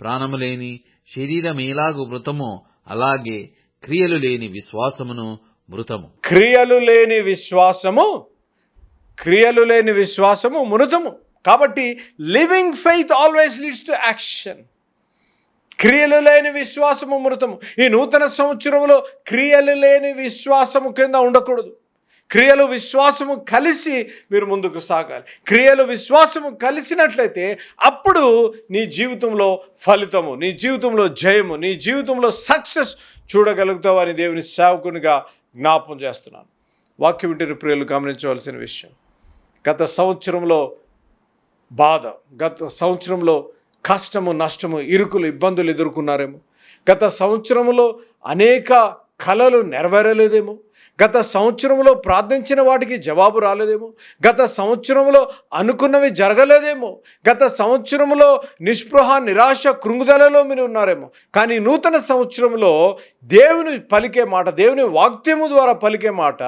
ప్రాణము లేని శరీరం ఎలాగు మృతమో అలాగే క్రియలు లేని విశ్వాసమును మృతము. క్రియలు లేని విశ్వాసము క్రియలు లేని విశ్వాసము మృతము. కాబట్టి living faith always leads to action. క్రియలు లేని విశ్వాసము మృతము. ఈ నూతన సంవత్సరంలో క్రియలు లేని విశ్వాసము కింద ఉండకూడదు. క్రియలు విశ్వాసము కలిసి మీరు ముందుకు సాగాలి. క్రియలు విశ్వాసము కలిసినట్లయితే అప్పుడు నీ జీవితంలో ఫలితము నీ జీవితంలో జయము నీ జీవితంలో సక్సెస్ చూడగలుగుతావని దేవుని సేవకునిగా జ్ఞాపం చేస్తున్నాను. వాక్యం వింటున్న ప్రియులు గమనించవలసిన విషయం. గత సంవత్సరంలో బాధ గత సంవత్సరంలో కష్టము నష్టము ఇరుకులు ఇబ్బందులు ఎదుర్కొన్నారేమో. గత సంవత్సరంలో అనేక కళలు నెరవేరలేదేమో. గత సంవత్సరంలో ప్రార్థించిన వాటికి జవాబు రాలేదేమో గత సంవత్సరంలో అనుకున్నవి జరగలేదేమో గత సంవత్సరంలో నిస్పృహ నిరాశ కృంగుదలలో మీరు ఉన్నారేమో. కానీ నూతన సంవత్సరంలో దేవుని పలికే మాట దేవుని వాక్యము ద్వారా పలికే మాట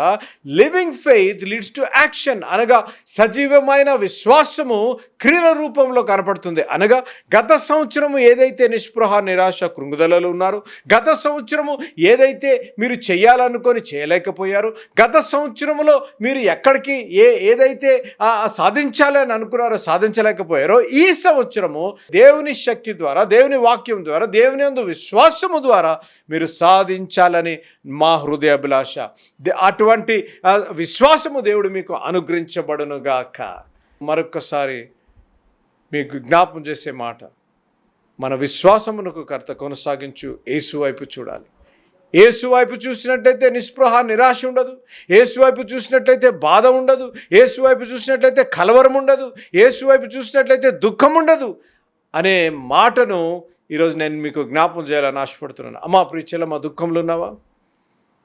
living faith leads to action అనగా సజీవమైన విశ్వాసము క్రియల రూపంలో కనపడుతుంది. అనగా గత సంవత్సరము ఏదైతే నిస్పృహ నిరాశ కృంగుదలలో ఉన్నారు గత సంవత్సరము ఏదైతే మీరు చేయాలనుకొని చేయలేక చేయలేకపోయారు గత సంవత్సరంలో మీరు ఎక్కడికి ఏ ఏదైతే సాధించాలి అని సాధించాలని అనుకున్నారో సాధించలేకపోయారో ఈ సంవత్సరము దేవుని శక్తి ద్వారా దేవుని వాక్యం ద్వారా దేవుని అందు విశ్వాసము ద్వారా మీరు సాధించాలని మా హృదయాభిలాష. దే- అటువంటి విశ్వాసము దేవుడు మీకు అనుగ్రహించబడునుగాక. మరొక్కసారి మీకు జ్ఞాపం చేసే మాట మన విశ్వాసమునకు కర్త కొనసాగించు ఏసు వైపు చూడాలి. యేసు వైపు చూసినట్టయితే నిస్పృహ నిరాశ ఉండదు. ఏసువైపు వైపు చూసినట్లయితే బాధ ఉండదు. ఏసువైపు వైపు చూసినట్లయితే కలవరం ఉండదు. ఏసువైపు వైపు చూసినట్లయితే దుఃఖం ఉండదు అనే మాటను ఈరోజు నేను మీకు జ్ఞాపం చేయాలని ఆశపడుతున్నాను. అమ్మా ప్రీచలమ్మ దుఃఖంలో ఉన్నావా?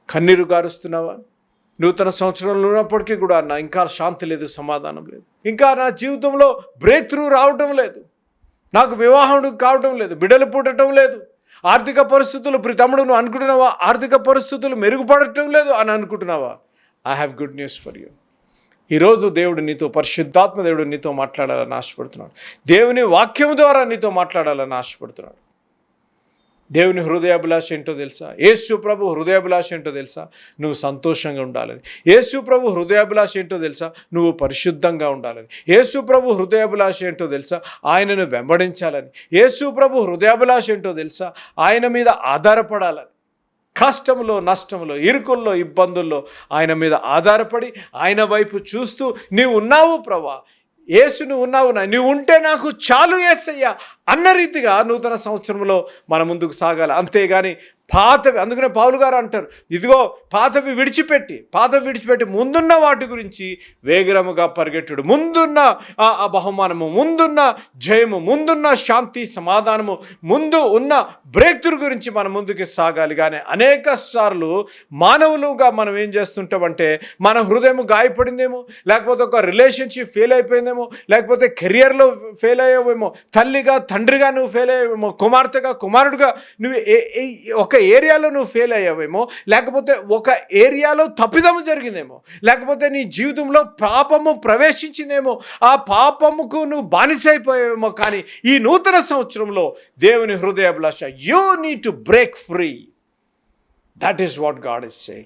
కన్నీరు గారుస్తున్నావా? నూతన సంవత్సరంలో ఉన్నప్పటికీ కూడా నా ఇంకా శాంతి లేదు సమాధానం లేదు. ఇంకా నా జీవితంలో బ్రేక్ త్రూ రావటం లేదు. నాకు వివాహం కావటం లేదు బిడ్డలు పుట్టడం లేదు. ఆర్థిక పరిస్థితులు ప్రి తమ్ముడు నువ్వు అనుకుంటున్నావా? ఆర్థిక పరిస్థితులు మెరుగుపడటం లేదు అని అనుకుంటున్నావా? I have good news for you ఈరోజు దేవుడు నీతో పరిశుద్ధాత్మ దేవుడు నీతో మాట్లాడాలని ఆశపడుతున్నాడు. దేవుని వాక్యం ద్వారా నీతో మాట్లాడాలని ఆశపడుతున్నాడు. దేవుని హృదయాభిలాష ఏంటో తెలుసా? యేసు ప్రభు హృదయాభిలాష ఏంటో తెలుసా? నువ్వు సంతోషంగా ఉండాలని. యేసు ప్రభు హృదయాభిలాష ఏంటో తెలుసా? నువ్వు పరిశుద్ధంగా ఉండాలని. యేసు ప్రభు హృదయాభిలాష ఏంటో తెలుసా? ఆయనను వెంబడించాలని. యేసు ప్రభు హృదయాభిలాష ఏంటో తెలుసా? ఆయన మీద ఆధారపడాలని. కష్టంలో నష్టంలో ఇరుకుల్లో ఇబ్బందుల్లో ఆయన మీద ఆధారపడి ఆయన వైపు చూస్తూ నీవు ఉన్నావు ప్రభా. ఏసు నువ్వు ఉన్నావు నువ్వు ఉంటే నాకు చాలు ఏసయ్యా అన్న రీతిగా నూతన సంవత్సరంలో మన ముందుకు సాగాలి. అంతేగాని పాతవి అందుకనే పావులు గారు అంటారు. ఇదిగో పాతవి విడిచిపెట్టి పాతవి విడిచిపెట్టి ముందున్న వాటి గురించి వేగరముగా పరిగెట్టుడు. ముందున్న ఆ బహుమానము ముందున్న జయము ముందున్న శాంతి సమాధానము ముందు ఉన్న బ్రేక్ త్రూ గురించి మనం ముందుకు సాగాలి. కానీ అనేక సార్లు మానవులుగా మనం ఏం చేస్తుంటామంటే మన హృదయం గాయపడిందేమో లేకపోతే ఒక రిలేషన్షిప్ ఫెయిల్ అయిపోయిందేమో లేకపోతే కెరియర్లో ఫెయిల్ అయ్యేవేమో తల్లిగా తండ్రిగా నువ్వు ఫెయిల్ అయ్యావేమో కుమార్తెగా కుమారుడుగా నువ్వు ఒక ఏరియాలో నువ్వు ఫెయిల్ అయ్యావేమో లేకపోతే ఒక ఏరియాలో తప్పిదము జరిగిందేమో లేకపోతే నీ జీవితంలో పాపము ప్రవేశించిందేమో ఆ పాపముకు నువ్వు బానిసైపోయావేమో కానీ ఈ నూతన సంవత్సరంలో దేవుని హృదయాభిలాష you need to break free that is what God is saying